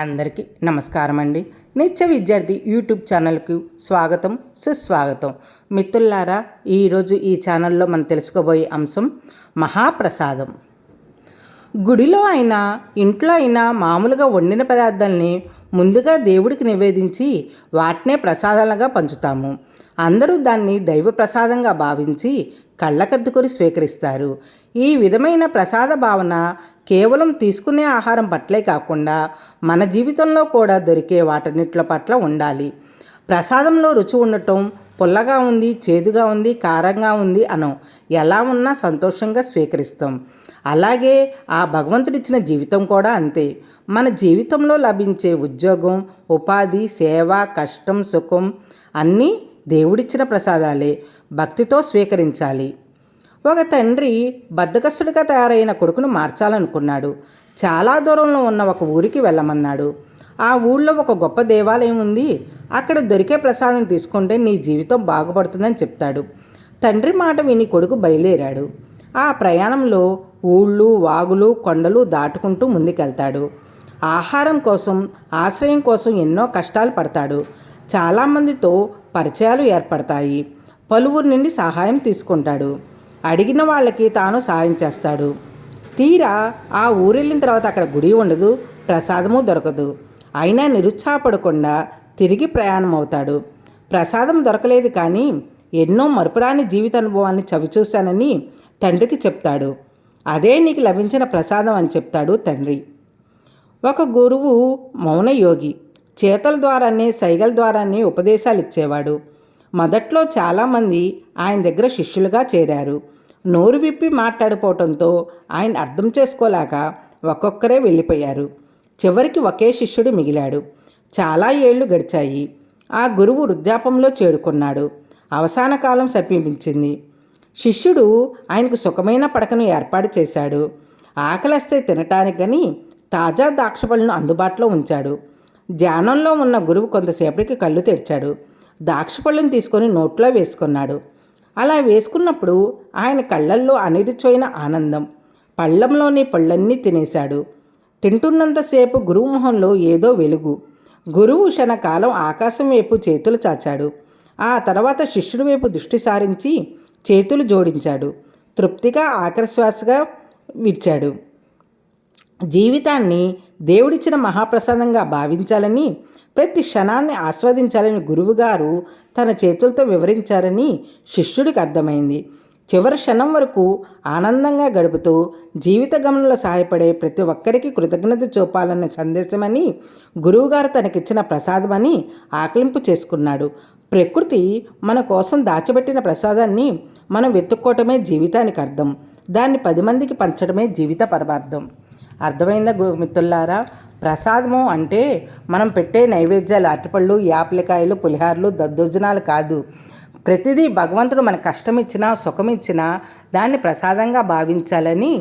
అందరికీ నమస్కారం అండి నిత్య విద్యార్థి యూట్యూబ్ ఛానల్కి స్వాగతం సుస్వాగతం. మిత్రులారా ఈరోజు ఈ ఛానల్లో మనం తెలుసుకోబోయే అంశం మహాప్రసాదం. గుడిలో అయినా ఇంట్లో అయినా మామూలుగా వండిన పదార్థాలని ముందుగా దేవుడికి నివేదించి వాటినే ప్రసాదాలుగా పంచుతాము. అందరూ దాన్ని దైవ ప్రసాదంగా భావించి కళ్ళకద్దుకొని స్వీకరిస్తారు. ఈ విధమైన ప్రసాద భావన కేవలం తీసుకునే ఆహారం పట్లే కాకుండా మన జీవితంలో కూడా దొరికే వాటన్నిట్ల పట్ల ఉండాలి. ప్రసాదంలో రుచి ఉండటం పుల్లగా ఉంది చేదుగా ఉంది కారంగా ఉంది అనం ఎలా ఉన్నా సంతోషంగా స్వీకరిస్తాం. అలాగే ఆ భగవంతుడిచ్చిన జీవితం కూడా అంతే. మన జీవితంలో లభించే ఉద్యోగం ఉపాధి సేవ కష్టం సుఖం అన్నీ దేవుడిచ్చిన ప్రసాదాలే భక్తితో స్వీకరించాలి. ఒక తండ్రి బద్దకస్తుడిగా తయారైన కొడుకును మార్చాలనుకున్నాడు. చాలా దూరంలో ఉన్న ఒక ఊరికి వెళ్ళమన్నాడు. ఆ ఊళ్ళో ఒక గొప్ప దేవాలయం ఉంది. అక్కడ దొరికే ప్రసాదం తీసుకుంటే నీ జీవితం బాగుపడుతుందని చెప్తాడు. తండ్రి మాట విని కొడుకు బయలుదేరాడు. ఆ ప్రయాణంలో ఊళ్ళు వాగులు కొండలు దాటుకుంటూ ముందుకెళ్తాడు. ఆహారం కోసం ఆశ్రయం కోసం ఎన్నో కష్టాలు పడతాడు. చాలామందితో పరిచయాలు ఏర్పడతాయి. పలువురి నుండి సహాయం తీసుకుంటాడు. అడిగిన వాళ్ళకి తాను సహాయం చేస్తాడు. తీరా ఆ ఊరెళ్ళిన తర్వాత అక్కడ గుడి ఉండదు ప్రసాదము దొరకదు. అయినా నిరుత్సాహపడకుండా తిరిగి ప్రయాణం అవుతాడు ప్రసాదం దొరకలేదు కానీ ఎన్నో మరుపురాని జీవిత అనుభవాన్ని చవిచూశానని తండ్రికి చెప్తాడు. అదే నీకు లభించిన ప్రసాదం అని చెప్తాడు తండ్రి. ఒక గురువు మౌన యోగి చేతల ద్వారానే సైగల ద్వారానే ఉపదేశాలు ఇచ్చేవాడు మొదట్లో చాలామంది ఆయన దగ్గర శిష్యులుగా చేరారు. నోరు విప్పి మాట్లాడిపోవటంతో ఆయన అర్థం చేసుకోలేక ఒక్కొక్కరే వెళ్ళిపోయారు. చివరికి ఒకే శిష్యుడు మిగిలాడు. చాలా ఏళ్ళు గడిచాయి. ఆ గురువు వృద్ధాపంలో చేరుకున్నాడు. అవసాన కాలం సమీపించింది. శిష్యుడు ఆయనకు సుఖమైన పడకను ఏర్పాటు చేశాడు. ఆకలిస్తే తినటానికని తాజా తాజా ద్రాక్షపళ్ళను అందుబాటులో ఉంచాడు. ధ్యానంలో ఉన్న గురువు కొంతసేపటికి కళ్ళు తెరిచాడు. దాక్షపళ్ళను తీసుకొని నోట్లో వేసుకున్నాడు. అలా వేసుకున్నప్పుడు ఆయన కళ్ళల్లో అనిరిచోయిన ఆనందం. పళ్ళంలోని పళ్ళన్నీ తినేశాడు. తింటున్నంతసేపు గురువు మొహంలో ఏదో వెలుగు. గురువు క్షణకాలం ఆకాశం వైపు చేతులు చాచాడు. ఆ తర్వాత శిష్యుడి వైపు దృష్టి సారించి చేతులు జోడించాడు. తృప్తిగా ఆకర్శ్వాసగా విడిచాడు. జీవితాన్ని దేవుడిచ్చిన మహాప్రసాదంగా భావించాలని ప్రతి క్షణాన్ని ఆస్వాదించాలని గురువుగారు తన చేతులతో వివరించారని శిష్యుడికి అర్థమైంది. చివరి క్షణం వరకు ఆనందంగా గడుపుతూ జీవిత గమనంలో సహాయపడే ప్రతి ఒక్కరికి కృతజ్ఞత చూపాలనే సందేశమని గురువుగారు తనకిచ్చిన ప్రసాదమని ఆకలింపు చేసుకున్నాడు. ప్రకృతి మన కోసం దాచిపెట్టిన ప్రసాదాన్ని మనం వెతుక్కోవటమే జీవితానికి అర్థం. దాన్ని పది మందికి పంచడమే జీవిత పరమార్థం. అర్థమైందా మిత్రులారా? ప్రసాదము అంటే మనం పెట్టే నైవేద్యాలు అరటిపళ్ళు యాపిలికాయలు పులిహార్లు దద్దోజనాలు కాదు. ప్రతిదీ భగవంతుడు మన కష్టం ఇచ్చినా సుఖం ఇచ్చినా దాన్ని ప్రసాదంగా భావించాలని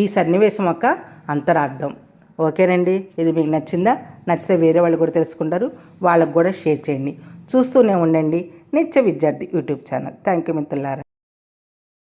ఈ సన్నివేశం యొక్క అంతరార్థం. ఓకేనండి? ఇది మీకు నచ్చిందా? నచ్చితే వేరే వాళ్ళు కూడా తెలుసుకుంటారు. వాళ్ళకు కూడా షేర్ చేయండి. చూస్తూనే ఉండండి. నిత్య విద్యార్థి యూట్యూబ్ ఛానల్. థ్యాంక్ యూ మిత్రులారా.